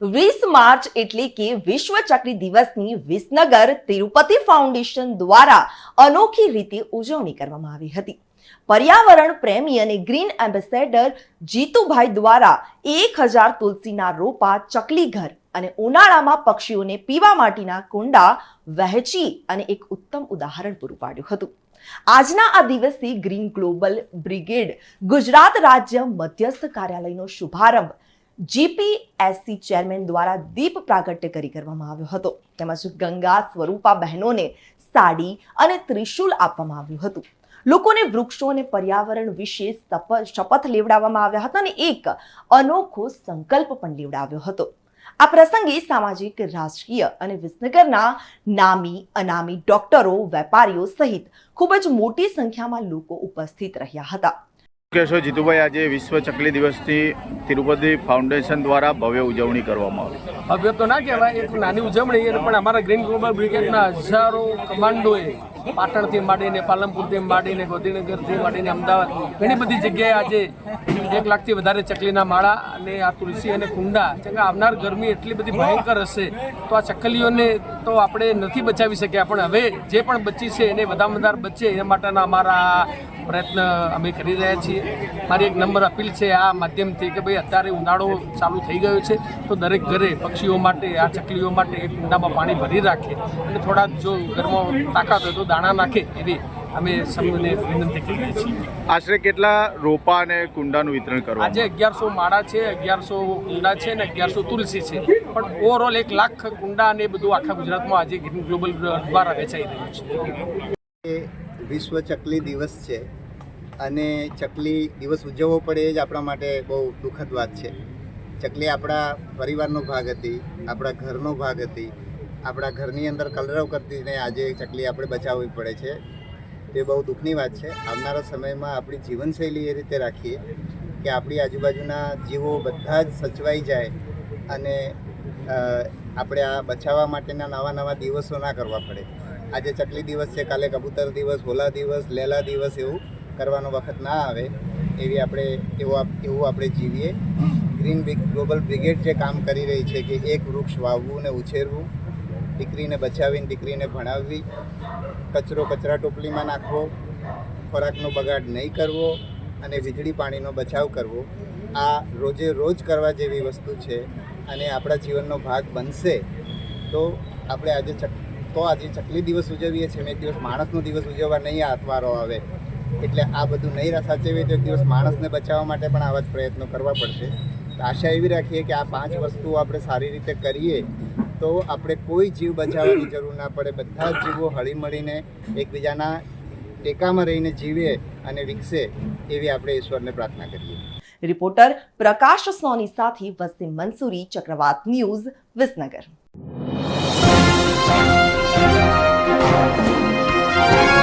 વીસ માર્ચ એટલે કે વિશ્વ ચકલી દિવસની વિસનગર તિરુપતિ ફાઉન્ડેશન દ્વારા અનોખી રીતે ઉજવણી કરવામાં આવી હતી. પર્યાવરણ પ્રેમી અને ગ્રીન એમ્બેસેડર જીતુભાઈ દ્વારા એક હજાર તુલસીના રોપા, ચકલી ઘર અને ઉનાળામાં પક્ષીઓને પીવા માટેના કુંડા વહેંચી અને એક ઉત્તમ ઉદાહરણ પૂરું પાડ્યું હતું. આજના આ દિવસથી ગ્રીન ગ્લોબલ બ્રિગેડ ગુજરાત રાજ્ય મધ્યસ્થ કાર્યાલયનો શુભારંભ જીપીએસસી ચેરમેન દ્વારા દીપ પ્રાગટ્ય કરી કરવામાં આવ્યો હતો. તેમજ ગંગા સ્વરૂપા બહેનોને સાડી અને ત્રિશુલ આપવામાં આવ્યું હતું. લોકોને વૃક્ષો અને પર્યાવરણ વિશે શપથ લેવડાવવામાં આવ્યા હતા અને એક અનોખો સંકલ્પ પણ લેવડાવ્યો હતો. આ પ્રસંગે સામાજિક, રાજકીય અને વિસનગરના નામી, અનામી ડોક્ટરો, વેપારીઓ સહિત ખૂબ જ મોટી સંખ્યામાં લોકો ઉપસ્થિત રહ્યા હતા. કહેશો જીતુભાઈ, આજે વિશ્વ ચકલી દિવસની તિરુપતિ ફાઉન્ડેશન દ્વારા ભવ્ય ઉજવણી કરવામાં આવી. હવે તો ના કહેવાય, એક નાની ઉજવણી પણ અમારા ગ્રીન ગ્લોબલ બ્રિગેડના હજારો કમાન્ડોએ પાટણથી માંડીને, પાલનપુરથી માંડીને, ગોધીનગરથી માંડીને, અમદાવાદ, ઘણી બધી જગ્યાએ આજે એક લાખથી વધારે ચકલીના માળા અને આ તુલસી અને કુંડા કે આવનાર ગરમી એટલી બધી ભયંકર હશે, તો આ ચકલીઓને તો આપણે નથી બચાવી શક્યા. પણ હવે જે પણ બચી છે, એને વધારે વધારે બચે એ માટેના અમારા પ્રયત્ન અમે કરી રહ્યા છીએ. મારી એક નંબર અપીલ છે આ માધ્યમથી કે ભાઈ અત્યારે ઉનાળો ચાલુ થઈ ગયો છે તો દરેક ઘરે પક્ષીઓ માટે આ ચકલીઓ માટે એક કુંડામાં પાણી ભરી રાખે અને થોડા જો ઘરમાં તાકાત હોય તો દાણા નાખે એવી અમે સૌને વિનંતી કરીએ છીએ. આશરે કેટલા રોપા અને કુંડાનું વિતરણ કરવું આજે અગિયારસો માળા છે અગિયારસો કુંડા છે અને અગિયારસો તુલસી છે. પણ ઓવરઓલ એક લાખ કુંડા અને એ બધું આખા ગુજરાતમાં આજે ગ્રીન ગ્લોબલ દ્વારા વેચાઈ રહ્યું છે. વિશ્વ ચકલી દિવસ છે અને ચકલી દિવસ ઉજવવો પડે એ જ આપણા માટે બહુ દુઃખદ વાત છે. ચકલી આપણા પરિવારનો ભાગ હતી, આપણા ઘરનો ભાગ હતી, આપણા ઘરની અંદર કલરવ કરતી ને આજે ચકલી આપણે બચાવવી પડે છે. તે બહુ દુઃખની વાત છે. આવનારા સમયમાં આપણી જીવનશૈલી એ રીતે રાખીએ કે આપણી આજુબાજુના જીવો બધા જ સચવાઈ જાય અને આપણે આ બચાવવા માટેના નવા નવા દિવસો ના કરવા પડે. આજે ચકલી દિવસ છે, કાલે કબૂતર દિવસ, હોલા દિવસ, લેલા દિવસ એવું કરવાનો વખત ના આવે. એવી આપણે, એવો એવું આપણે જીવીએ. ગ્રીન ગ્લોબલ બ્રિગેડ જે કામ કરી રહી છે કે એક વૃક્ષ વાવવું ને ઉછેરવું, દીકરીને બચાવીને દીકરીને ભણાવવી, કચરો કચરા ટોપલીમાં નાખવો, ખોરાકનો બગાડ નહીં કરવો અને વીજળી પાણીનો બચાવ કરવો, આ રોજે રોજ કરવા જેવી વસ્તુ છે અને આપણા જીવનનો ભાગ બનશે, તો આપણે આજે તો આજે ચકલી દિવસ ઉજવીએ છીએ એક દિવસ માણસનો દિવસ ઉજવવા નહીં આ આવે. એટલે આ બધું નહીં સાચવીએ તો એક દિવસ માણસને બચાવવા માટે પણ આવા જ પ્રયત્નો કરવા પડશે. આશા એવી રાખીએ કે આ પાંચ વસ્તુઓ આપણે સારી રીતે કરીએ તો આપણે કોઈ જીવ બચાવવાની જરૂર ના પડે. બધા જ જીવો હળીમળીને એકબીજાના ટેકામાં રહીને જીવે અને વિકસે એવી આપણે ઈશ્વરને પ્રાર્થના કરીએ. રિપોર્ટર પ્રકાશ સોની સાથે વસીમ મંસૂરી ચક્રવાત ન્યૂઝ વિસનગર. Thank you.